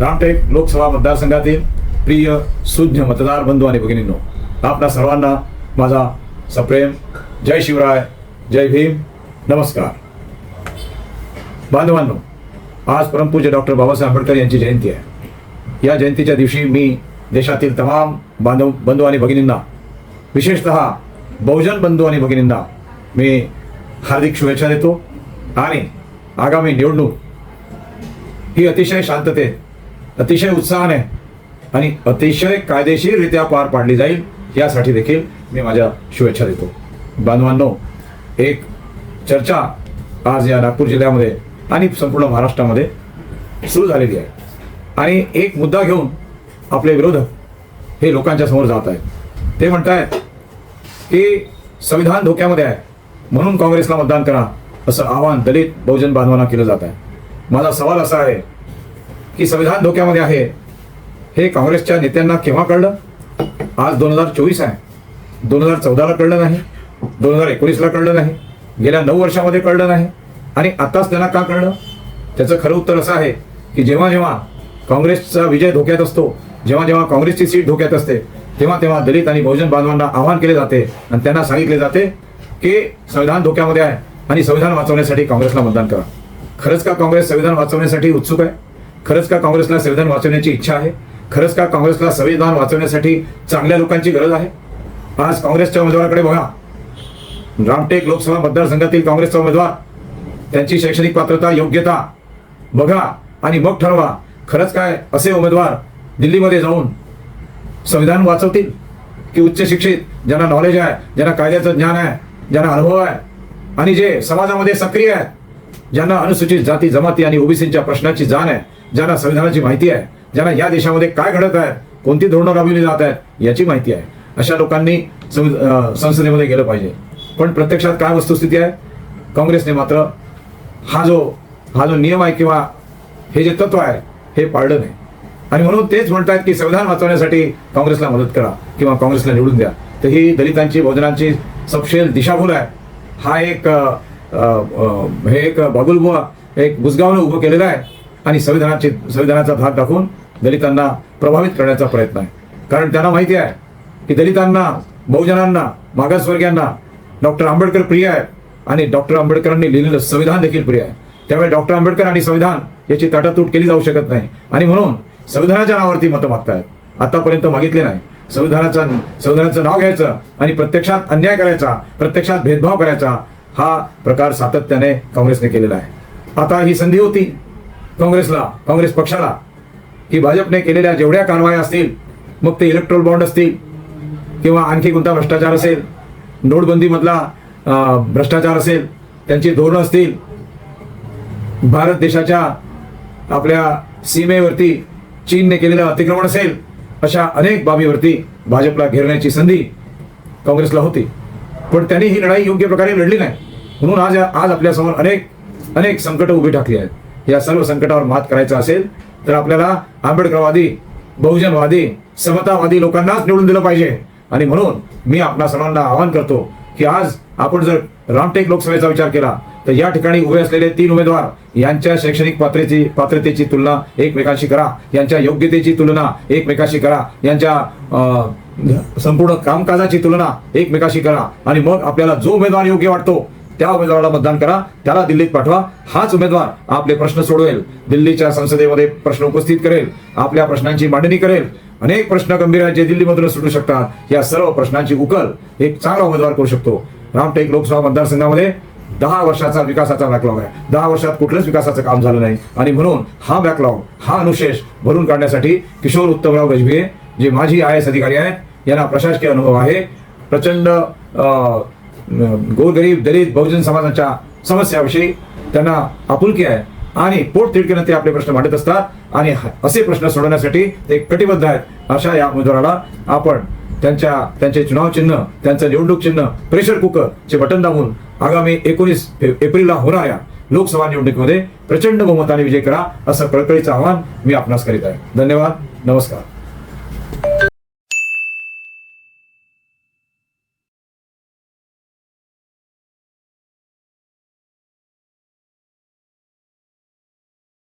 रामटेक लोकसभा मतदारसंघातील प्रिय सुज्ञ मतदार बंधू आणि भगिनींनो आपणा सर्वांना माझा सप्रेम जय शिवराय जय भीम नमस्कार. बांधवांनो आज परमपूज्य डॉक्टर बाबासाहेब आंबेडकर यांची जयंती आहे. या जयंतीच्या दिवशी मी देशातील तमाम बांधव बंधू आणि भगिनींना विशेषतः बहुजन बंधू आणि भगिनींना मी हार्दिक शुभेच्छा देतो. आणि आगामी निवडणूक ही अतिशय शांततेत अतिशय उत्साहाने आणि अतिशय कायदेशीररित्या पार पाडली जाईल यासाठी देखील मी माझ्या शुभेच्छा देतो. बांधवांनो एक चर्चा आज या नागपूर जिल्ह्यामध्ये आणि संपूर्ण महाराष्ट्रामध्ये सुरू झालेली आहे. आणि एक मुद्दा घेऊन आपले विरोधक हे लोकांच्या समोर जात आहेत. ते म्हणतायत की संविधान धोक्यामध्ये आहे म्हणून काँग्रेसला मतदान करा असं आवाहन दलित बहुजन बांधवांना केलं जात आहे. माझा सवाल असा आहे की संविधान धोक्यामध्ये आहे. हे काँग्रेसच्या नेत्यांना केव्हा कळलं? आज दोन हजार चोवीस आहे. दोन हजार चौदाला कळलं नाही. दोन हजार एकोणीसला कळलं नाही. गेल्या नऊ वर्षामध्ये कळलं नाही. आणि आताच त्यांना का कळलं? त्याचं खरं उत्तर असं आहे की जेव्हा जेव्हा काँग्रेसचा विजय धोक्यात असतो जेव्हा जेव्हा काँग्रेसची सीट धोक्यात असते तेव्हा तेव्हा दलित आणि बहुजन बांधवांना आवाहन केले जाते आणि त्यांना सांगितले जाते की संविधान धोक्यामध्ये आहे आणि संविधान वाचवण्यासाठी काँग्रेसला मतदान करा. खरंच का काँग्रेस संविधान वाचवण्यासाठी उत्सुक आहे? खरंच का काँग्रेसला संविधान वाचवण्याची इच्छा आहे? खरंच का काँग्रेसला संविधान वाचवण्यासाठी चांगल्या लोकांची गरज आहे? आज काँग्रेसच्या उमेदवाराकडे बघा. रामटेक लोकसभा मतदारसंघातील काँग्रेसचा उमेदवार. त्यांची शैक्षणिक पात्रता योग्यता बघा आणि मग ठरवा. खरंच काय असे उमेदवार दिल्लीमध्ये जाऊन संविधान वाचवतील? की उच्च शिक्षित ज्यांना नॉलेज आहे ज्यांना कायद्याचं ज्ञान आहे ज्यांना अनुभव आहे आणि जे समाजामध्ये सक्रिय आहेत ज्यांना अनुसूचित जाती जमाती आणि ओबीसीच्या प्रश्नाची जाण आहे ज्यांना संविधानाची माहिती आहे ज्यांना या देशामध्ये काय घडत आहे कोणती धोरणं राबविली जात आहेत याची माहिती आहे. अशा लोकांनी संसदेमध्ये गेलं पाहिजे. पण प्रत्यक्षात काय वस्तुस्थिती आहे? काँग्रेसने मात्र हा जो हा जो नियम आहे किंवा हे जे तत्व आहे हे पाळलं नाही. आणि म्हणून तेच म्हणतात की संविधान वाचवण्यासाठी काँग्रेसला मदत करा किंवा काँग्रेसला निवडून द्या. तर ही दलितांची बहुजनांची सपशेल दिशाभूल आहे. हा एक हे एक बागुलबुवा एक बुजगावनं उभं केलेलं आहे. आणि संविधानाची संविधानाचा भाग दाखवून दलितांना प्रभावित करण्याचा प्रयत्न आहे. कारण त्यांना माहिती आहे की दलितांना बहुजनांना मागासवर्गीयांना डॉक्टर आंबेडकर प्रिय आहे आणि डॉक्टर आंबेडकरांनी लिहिलेलं संविधान देखील प्रिय आहे. त्यामुळे डॉक्टर आंबेडकर आणि संविधान याची ताटातूट केली जाऊ शकत नाही. आणि म्हणून संविधानाच्या नावावरती मतं मागतायत. आतापर्यंत मागितले नाही. संविधानाचा संविधानाचं नाव घ्यायचं आणि प्रत्यक्षात अन्याय करायचा प्रत्यक्षात भेदभाव करायचा हा प्रकार सातत्याने काँग्रेसने केलेला आहे. आता ही संधी होती. काँग्रेसला काँग्रेस पक्षाला की भाजपने केलेल्या जेवढ्या कारवाया असतील मग ते इलेक्ट्रोल बॉन्ड असतील किंवा आणखी कोणता भ्रष्टाचार असेल नोटबंदीमधला भ्रष्टाचार असेल त्यांची धोरणं असतील भारत देशाच्या आपल्या सीमेवरती चीनने केलेलं अतिक्रमण असेल अशा अनेक बाबीवरती भाजपला घेरण्याची संधी काँग्रेसला होती. पण त्यांनी ही लढाई योग्य प्रकारे लढली नाही. म्हणून आज आज आपल्यासमोर अनेक अनेक संकट उभी ठाकली आहेत. या सर्व संकटावर मात करायचं असेल तर आपल्याला आंबेडकरवादी बहुजनवादी समतावादी लोकांनाच निवडून दिलं पाहिजे. आणि म्हणून मी आपणा सर्वांना आवाहन करतो की आज आपण जर रामटेक लोकसभेचा विचार केला तर या ठिकाणी उभे असलेले तीन उमेदवार यांच्या शैक्षणिक पात्रतेची पात्रतेची तुलना एकमेकांशी करा यांच्या योग्यतेची तुलना एकमेकांशी करा यांच्या अं, संपूर्ण कामकाजाची तुलना एकमेकाशी करा आणि मग आपल्याला जो उमेदवार योग्य वाटतो त्या उमेदवाराला मतदान करा त्याला दिल्लीत पाठवा. हाच उमेदवार आपले प्रश्न सोडवेल. दिल्लीच्या संसदेमध्ये प्रश्न उपस्थित करेल आपल्या प्रश्नांची मांडणी करेल. अनेक प्रश्न गंभीर आहेत जे दिल्लीमधून सुटू शकतात. या सर्व प्रश्नांची उकल एक चांगला उमेदवार करू शकतो. रामटेक लोकसभा मतदारसंघामध्ये दहा वर्षाचा विकासाचा बॅकलॉग आहे. दहा वर्षात कुठलंच विकासाचं काम झालं नाही. आणि म्हणून हा बॅकलॉग हा अनुशेष भरून काढण्यासाठी किशोर उत्तमराव गजभिये जे माजी आय एस अधिकारी आहेत यांना प्रशासकीय अनुभव आहे. प्रचंड अं, गोरगरीब दलित बहुजन समाजाच्या समस्याविषयी त्यांना आपुलकी आहे आणि पोट तिडकीनं ते आपले प्रश्न मांडत असतात आणि असे प्रश्न सोडवण्यासाठी ते कटिबद्ध आहेत. अशा या उमेदवाराला आपण त्यांच्या त्यांचे चुनाव चिन्ह त्यांचं निवडणूक चिन्ह प्रेशर कुकर चे बटन दाबून आगामी एकोणीस एप्रिलला होणाऱ्या लोकसभा निवडणुकीमध्ये प्रचंड बहुमताने विजय करा असं कळकळीचं आवाहन मी आपणास करीत आहे. धन्यवाद. नमस्कार.